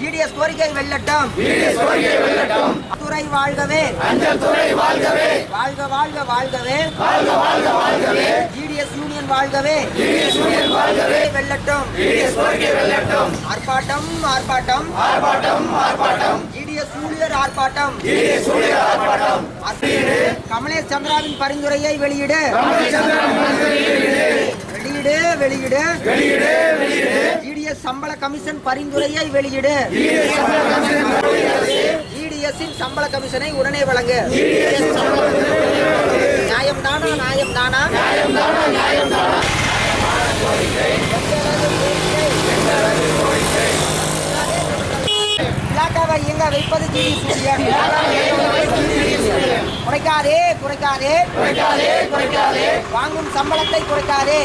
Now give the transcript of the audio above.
GDS கோரிக்கை வெல்லட்டும். துறை வாழ்கவே. வாழ்க வாழ்க வாழ்கவே. ஜிடிஎஸ் யூனியன் வாழ்கவே. வெல்லட்டும். ஆர்ப்பாட்டம் ஆர்ப்பாட்டம். ஜிடிஎஸ் ஊழியர் ஆர்ப்பாட்டம். கமலேஷ் சந்திராவின் பரிந்துரையை வெளியிடு வெளியிடு. வெளியிடு. ஜிடிஎஸ் சம்பள கமிஷன் பரிந்துரையை வெளியிடு. ஜிடிஎஸ்ஸின் சம்பள கமிஷனை உடனே வழங்கு. நியாயம் தானா நியாயம் தானா? இலாக்காவை இயங்க வைப்பது குறைக்காதே குறைக்காதே. வாங்கும் சம்பளத்தை குறைக்காதே.